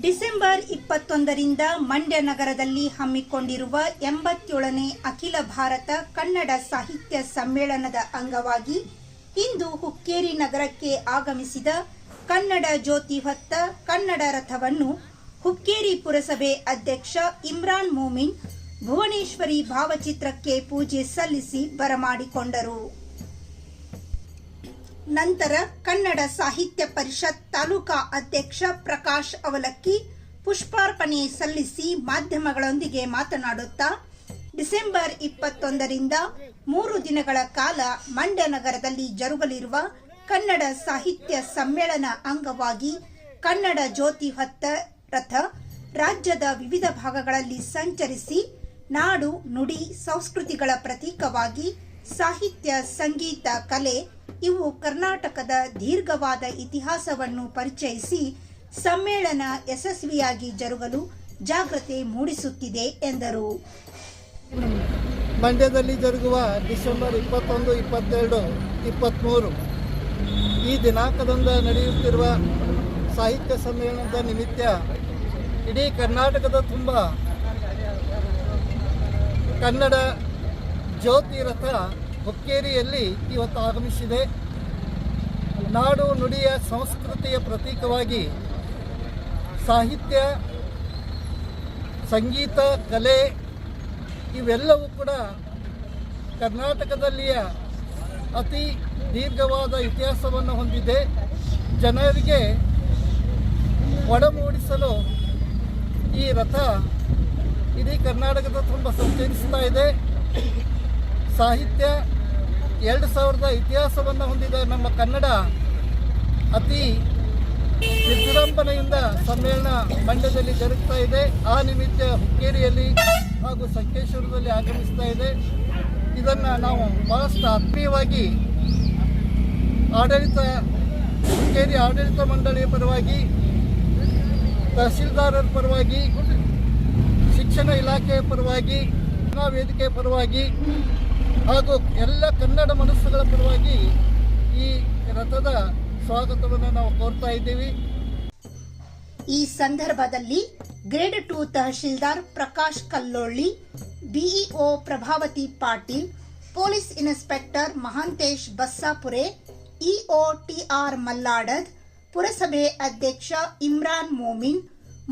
December ಇಪ್ಪತ್ತೊಂದರಿಂದ ಮಂಡ್ಯ ನಗರದಲ್ಲಿ ಹಮ್ಮಿಕೊಂಡಿರುವ ಎಂಬತ್ತೇಳನೇ ಅಖಿಲ ಭಾರತ ಕನ್ನಡ ಸಾಹಿತ್ಯ ಸಮ್ಮೇಳನದ ಅಂಗವಾಗಿ ಇಂದು ಹುಕ್ಕೇರಿ ನಗರಕ್ಕೆ ಆಗಮಿಸಿದ ಕನ್ನಡ ಜ್ಯೋತಿ ಹೊತ್ತ ಕನ್ನಡ ರಥವನ್ನು ಹುಕ್ಕೇರಿ ಪುರಸಭೆ ಅಧ್ಯಕ್ಷ ಇಮ್ರಾನ್ ಮೋಮಿನ್ ಭುವನೇಶ್ವರಿ ಭಾವಚಿತ್ರಕ್ಕೆ ಪೂಜೆ ಸಲ್ಲಿಸಿ ಬರಮಾಡಿಕೊಂಡರು. ನಂತರ ಕನ್ನಡ ಸಾಹಿತ್ಯ ಪರಿಷತ್ ತಾಲೂಕಾ ಅಧ್ಯಕ್ಷ ಪ್ರಕಾಶ್ ಅವಲಕ್ಕಿ ಪುಷ್ಪಾರ್ಪಣೆ ಸಲ್ಲಿಸಿ ಮಾಧ್ಯಮಗಳೊಂದಿಗೆ ಮಾತನಾಡುತ್ತಾ, ಡಿಸೆಂಬರ್ ಇಪ್ಪತ್ತೊಂದರಿಂದ ಮೂರು ದಿನಗಳ ಕಾಲ ಮಂಡ್ಯ ನಗರದಲ್ಲಿ ಜರುಗಲಿರುವ ಕನ್ನಡ ಸಾಹಿತ್ಯ ಸಮ್ಮೇಳನ ಅಂಗವಾಗಿ ಕನ್ನಡ ಜ್ಯೋತಿ ಹೊತ್ತ ರಥ ರಾಜ್ಯದ ವಿವಿಧ ಭಾಗಗಳಲ್ಲಿ ಸಂಚರಿಸಿ ನಾಡು ನುಡಿ ಸಂಸ್ಕೃತಿಗಳ ಪ್ರತೀಕವಾಗಿ ಸಾಹಿತ್ಯ, ಸಂಗೀತ, ಕಲೆ ಇವು ಕರ್ನಾಟಕದ ದೀರ್ಘವಾದ ಇತಿಹಾಸವನ್ನು ಪರಿಚಯಿಸಿ ಸಮ್ಮೇಳನ ಯಶಸ್ವಿಯಾಗಿ ಜರುಗಲು ಜಾಗೃತಿ ಮೂಡಿಸುತ್ತಿದೆ ಎಂದರು. ಮಂಡ್ಯದಲ್ಲಿ ಜರುಗುವ ಡಿಸೆಂಬರ್ ಇಪ್ಪತ್ತೊಂದು, ಇಪ್ಪತ್ತೆರಡು ಇಪ್ಪತ್ತ್ಮೂರು ಈ ದಿನಾಂಕದಂದು ನಡೆಯುತ್ತಿರುವ ಸಾಹಿತ್ಯ ಸಮ್ಮೇಳನದ ನಿಮಿತ್ತ ಇಡೀ ಕರ್ನಾಟಕದ ತುಂಬ ಕನ್ನಡ ಜ್ಯೋತಿ ರಥ ಹುಕ್ಕೇರಿಯಲ್ಲಿ ಇವತ್ತು ಆಗಮಿಸಿದೆ. ನಾಡು ನುಡಿಯ ಸಂಸ್ಕೃತಿಯ ಪ್ರತೀಕವಾಗಿ ಸಾಹಿತ್ಯ, ಸಂಗೀತ, ಕಲೆ ಇವೆಲ್ಲವೂ ಕೂಡ ಕರ್ನಾಟಕದಲ್ಲಿಯ ಅತಿ ದೀರ್ಘವಾದ ಇತಿಹಾಸವನ್ನು ಹೊಂದಿದೆ. ಜನರಿಗೆ ಒಡಮೂಡಿಸಲು ಈ ರಥ ಇಡೀ ಕರ್ನಾಟಕದ ತುಂಬ ಸಂಚರಿಸ್ತಾ ಇದೆ. ಸಾಹಿತ್ಯ ಎರಡು ಸಾವಿರದ ಇತಿಹಾಸವನ್ನು ಹೊಂದಿದ ನಮ್ಮ ಕನ್ನಡ ಅತಿ ವಿಜೃಂಭಣೆಯಿಂದ ಸಮ್ಮೇಳನ ಮಂಡ್ಯದಲ್ಲಿ ಜರುಗ್ತಾ ಇದೆ. ಆ ನಿಮಿತ್ತ ಹುಕ್ಕೇರಿಯಲ್ಲಿ ಹಾಗೂ ಸಂಕೇಶ್ವರದಲ್ಲಿ ಆಗಮಿಸ್ತಾ ಇದೆ. ಇದನ್ನು ನಾವು ಬಹಳಷ್ಟು ಆತ್ಮೀಯವಾಗಿ ಆಡಳಿತ, ಹುಕ್ಕೇರಿ ಆಡಳಿತ ಮಂಡಳಿಯ ಪರವಾಗಿ, ತಹಸೀಲ್ದಾರರ ಪರವಾಗಿ, ಶಿಕ್ಷಣ ಇಲಾಖೆಯ ಪರವಾಗಿ ವೇದಿಕೆಯ ಪರವಾಗಿ ಹಾಗೂ ಎಲ್ಲ ಕನ್ನಡ ಮನಸ್ಸುಗಳ ಪರವಾಗಿ ಈ ರಥದ ಸ್ವಾಗತವನ್ನು ನಾವು ಕೋರ್ತಾ ಇದ್ದೀವಿ. ಈ ಸಂದರ್ಭದಲ್ಲಿ grade two tahsildar Prakash Kallolli, BEO Prabhavati Patil, police inspector Mahantesh Bassapure, EO TR Malladad, ಪುರಸಭೆ ಅಧ್ಯಕ್ಷ ಇಮ್ರಾನ್ ಮೋಮಿನ್,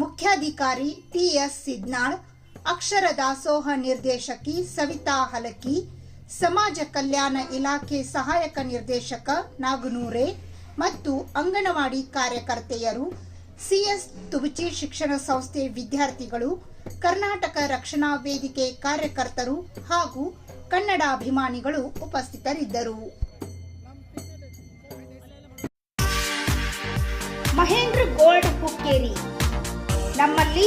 ಮುಖ್ಯಾಧಿಕಾರಿ ಟಿಎಸ್ ಸಿದ್ನಾಳ್, ಅಕ್ಷರ ದಾಸೋಹ ನಿರ್ದೇಶಕಿ ಸವಿತಾ ಹಲಕಿ ಸಮಾಜ ಕಲ್ಯಾಣ ಇಲಾಖೆ ಸಹಾಯಕ ನಿರ್ದೇಶಕ ನಾಗನೂರೆ ಮತ್ತು ಅಂಗನವಾಡಿ ಕಾರ್ಯಕರ್ತೆಯರು, ಸಿಎಸ್ ತುಬಚಿ ಶಿಕ್ಷಣ ಸಂಸ್ಥೆ ವಿದ್ಯಾರ್ಥಿಗಳು, ಕರ್ನಾಟಕ ರಕ್ಷಣಾ ವೇದಿಕೆ ಕಾರ್ಯಕರ್ತರು ಹಾಗೂ ಕನ್ನಡ ಅಭಿಮಾನಿಗಳು ಉಪಸ್ಥಿತರಿದ್ದರು. ಮಹೇಂದ್ರ ಗೋಲ್ಡ್ ಹುಕ್ಕೇರಿ ನಮ್ಮಲ್ಲಿ